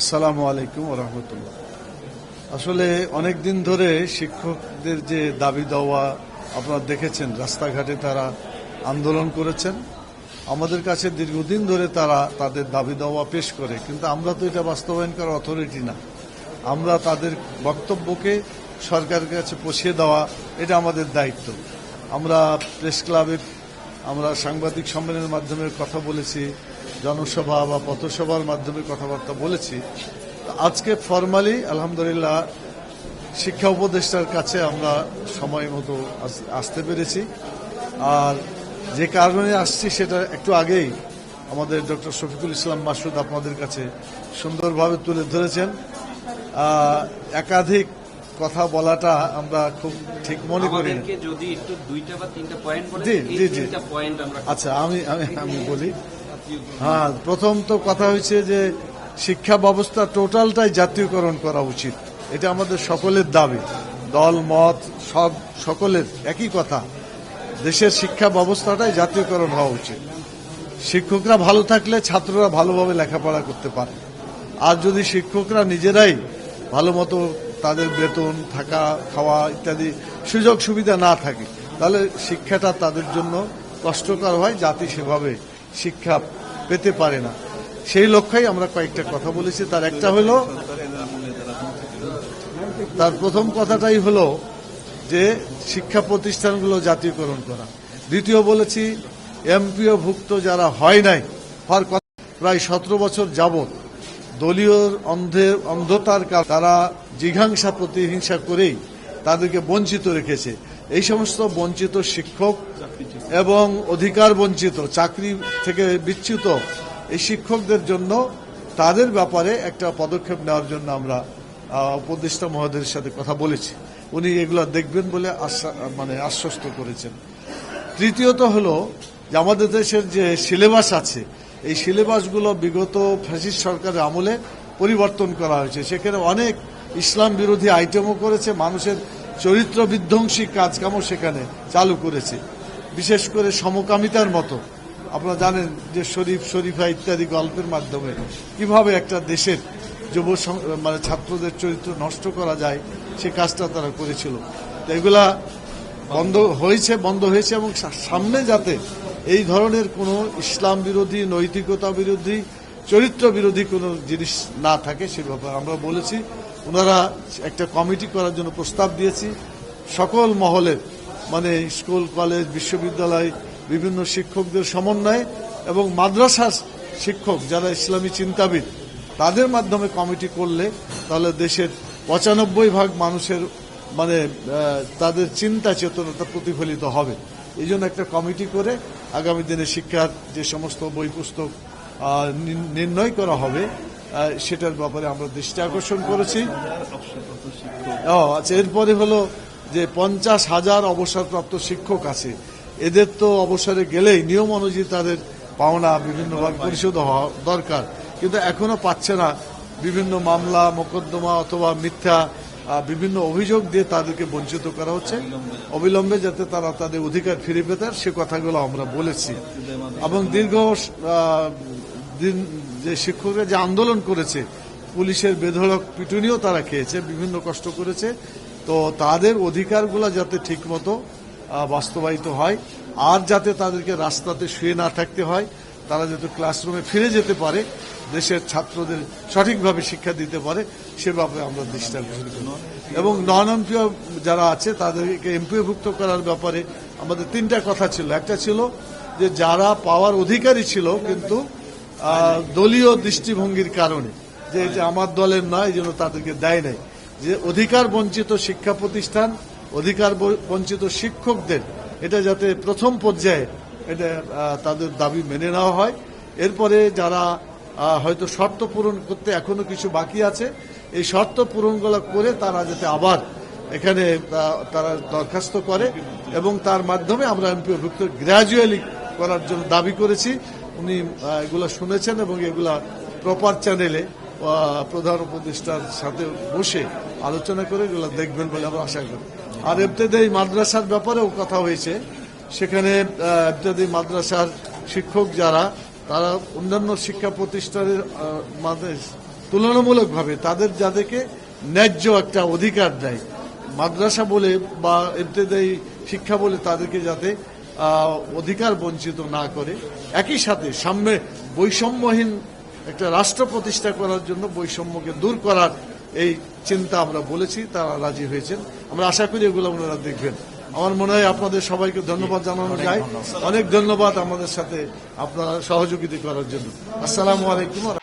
আসসালামু আলাইকুম রহমতুল্লাহ। আসলে অনেক দিন ধরে শিক্ষকদের যে দাবি দেওয়া আপনারা দেখেছেন, রাস্তাঘাটে তারা আন্দোলন করেছেন। আমাদের কাছে দীর্ঘদিন ধরে তারা তাদের দাবি দেওয়া পেশ করে, কিন্তু আমরা তো এটা বাস্তবায়ন করার অথরিটি না। আমরা তাদের বক্তব্যকে সরকারের কাছে পৌঁছে দেওয়া, এটা আমাদের দায়িত্ব। আমরা প্রেস ক্লাবে আমরা সাংবাদিক সম্মেলনের মাধ্যমে কথা বলেছি, জনসভা বা পথসভার মাধ্যমে কথাবার্তা বলেছি। আজকে ফর্মালি আলহামদুলিল্লাহ, শিক্ষা উপদেষ্টার কাছে আমরা সময় মতো আস- আসতে পেরেছি। আর যে কারণে আসছি সেটা একটু আগেই আমাদের ডক্টর শফিকুল ইসলাম মাসুদ আপনাদের কাছে সুন্দরভাবে তুলে ধরেছেন। একাধিক কথা বলাটা আমরা খুব ঠিক মনে করি যদি একটু দুইটা বা তিনটা পয়েন্ট জি, জি, জি। আচ্ছা আমি আমি আমি বলি। হ্যাঁ প্রথম তো কথা হয়েছে যে শিক্ষা ব্যবস্থা টোটালটাই জাতীয়করণ করা উচিত। এটা আমাদের সকলের দাবি। দল মত সব সকলের একই কথা। দেশের শিক্ষা ব্যবস্থাটাই জাতীয়করণ হওয়া উচিত। শিক্ষকরা ভালো থাকলে ছাত্ররা ভালোভাবে লেখাপড়া করতে পারে। আর যদি শিক্ষকরা নিজেরাই ভালো মতো তাদের বেতন, থাকা, খাওয়া ইত্যাদি সুযোগ সুবিধা না থাকে, তাহলে শিক্ষাটা তাদের জন্য কষ্টকর হয়, জাতি সেভাবে শিক্ষা পেতে পারে না। সেই লক্ষ্যেই আমরা কয়েকটা কথা বলেছি। তার একটা হলো, তার প্রথম কথাটাই হলো যে শিক্ষা প্রতিষ্ঠানগুলো জাতীয়করণ করা। দ্বিতীয় বলেছি এমপিও ভুক্ত যারা হয় নাই, হওয়ার প্রায় সতেরো বছর যাবত দলীয় অন্ধের অন্ধতার কারণে তারা জিঘাংসা প্রতিহিংসা করেই তাদেরকে বঞ্চিত রেখেছে। এই সমস্ত বঞ্চিত শিক্ষক এবং অধিকার বঞ্চিত, চাকরি থেকে বিচ্যুত এই শিক্ষকদের জন্য তাদের ব্যাপারে একটা পদক্ষেপ নেওয়ার জন্য আমরা উপদেষ্টা মহোদয়ের সাথে কথা বলেছি। উনি এগুলো দেখবেন বলে মানে আশ্বস্ত করেছেন। তৃতীয়ত হলো যে আমাদের দেশের যে সিলেবাস আছে এই সিলেবাসগুলো বিগত ফ্যাসিস্ট সরকারের আমলে পরিবর্তন করা হয়েছে। সেখানে অনেক ইসলাম বিরোধী আইটেমও করেছে, মানুষের চরিত্র বিধ্বংসী কাজকামও সেখানে চালু করেছে। বিশেষ করে সমকামিতার মতো। আপনারা জানেন যে শরীফ, শরীফা ইত্যাদি গল্পের মাধ্যমে কীভাবে একটা দেশের যুব মানে ছাত্রদের চরিত্র নষ্ট করা যায়, সে কাজটা তারা করেছিল। এগুলা বন্ধ হয়েছে বন্ধ হয়েছে এবং সামনে যাতে এই ধরনের কোনো ইসলাম বিরোধী, নৈতিকতা বিরোধী, চরিত্র বিরোধী কোনো জিনিস না থাকে, সে ব্যাপারে আমরা বলেছি। ওনারা একটা কমিটি করার জন্য প্রস্তাব দিয়েছি। সকল মহলের মানে স্কুল, কলেজ, বিশ্ববিদ্যালয়, বিভিন্ন শিক্ষকদের সমন্বয়ে এবং মাদ্রাসা শিক্ষক যারা ইসলামী চিন্তাবিদ, তাদের মাধ্যমে কমিটি করলে তাহলে দেশের পঁচানব্বই ভাগ মানুষের মানে তাদের চিন্তা চেতনাটা প্রতিফলিত হবে। এই জন্য একটা কমিটি করে আগামী দিনে শিক্ষার যে সমস্ত বই পুস্তক নির্ণয় করা হবে সেটার ব্যাপারে আমরা দৃষ্টি আকর্ষণ করেছি। আচ্ছা এরপরে হলো যে পঞ্চাশ হাজার অবসরপ্রাপ্ত শিক্ষক আছে। এদের তো অবসরে গেলেই নিয়ম অনুযায়ী তাদের পাওনা বিভিন্নভাবে পরিশোধ হওয়া দরকার। কিন্তু এখনও পাচ্ছে না। বিভিন্ন মামলা, মোকদ্দমা অথবা মিথ্যা বিভিন্ন অভিযোগ দিয়ে তাদেরকে বঞ্চিত করা হচ্ছে। অবিলম্বে যাতে তারা তাদের অধিকার ফিরে পেতে সে কথাগুলো আমরা বলেছি। এবং দীর্ঘ দিন যে শিক্ষকরা যে আন্দোলন করেছে, পুলিশের বেধড়ক পিটুনিও তারা খেয়েছে, বিভিন্ন কষ্ট করেছে। তো তাদের অধিকারগুলো যাতে ঠিকমতো বাস্তবায়িত হয়, আর যাতে তাদেরকে রাস্তাতে শুয়ে না থাকতে হয় তারা যাতে ক্লাসরুমে ফিরে যেতে পারে, দেশের ছাত্রদের সঠিকভাবে শিক্ষা দিতে পারে সে ব্যাপারে আমরা দৃষ্টি এবং নন এমপিও যারা আছে, তাদেরকে এমপিওভুক্ত করার ব্যাপারে আমাদের তিনটা কথা ছিল। একটা ছিল যে যারা পাওয়ার অধিকারী ছিল, কিন্তু দলীয় দৃষ্টিভঙ্গির কারণে, যে এটা আমার দলের নয় এই জন্য তাদেরকে দেয় নাই। যে অধিকার বঞ্চিত শিক্ষা প্রতিষ্ঠান, অধিকার বঞ্চিত শিক্ষকদের, এটা যাতে প্রথম পর্যায়ে এটা তাদের দাবি মেনে নেওয়া হয়। এরপরে যারা হয়তো শর্ত পূরণ করতে এখনও কিছু বাকি আছে, এই শর্ত পূরণগুলো করে তারা যাতে আবার এখানে তারা দরখাস্ত করে এবং তার মাধ্যমে আমরা এমপিভুক্ত গ্র্যাজুয়ালি করার জন্য দাবি করেছি। উনি এগুলা শুনেছেন এবং এগুলা প্রপার চ্যানেলে প্রধান উপদেষ্টার সাথে বসে আলোচনা করে এগুলো দেখবেন বলে আমরা আশা করি। আর এমতেদাই মাদ্রাসার ব্যাপারেও কথা হয়েছে। সেখানে এমতেদাই মাদ্রাসার শিক্ষক যারা, তারা অন্যান্য শিক্ষা প্রতিষ্ঠানের তুলনামূলকভাবে তাদের যাদেরকে ন্যায্য একটা অধিকার দেয়। মাদ্রাসা বলে বা ইবতেদায়ী শিক্ষা বলে তাদেরকে যাতে অধিকার বঞ্চিত না করে। একই সাথে সামনে বৈষম্যহীন একটা রাষ্ট্র প্রতিষ্ঠা করার জন্য বৈষম্যকে দূর করার এই চিন্তা আমরা বলেছি, তারা রাজি হয়েছেন। আমরা আশা করি এগুলো আপনারা দেখবেন। আমার মনে হয় আপনাদের সবাইকে ধন্যবাদ জানানো যায়। অনেক ধন্যবাদ আমাদের সাথে আপনারা সহযোগিতা করার জন্য। আসসালাম আলাইকুম।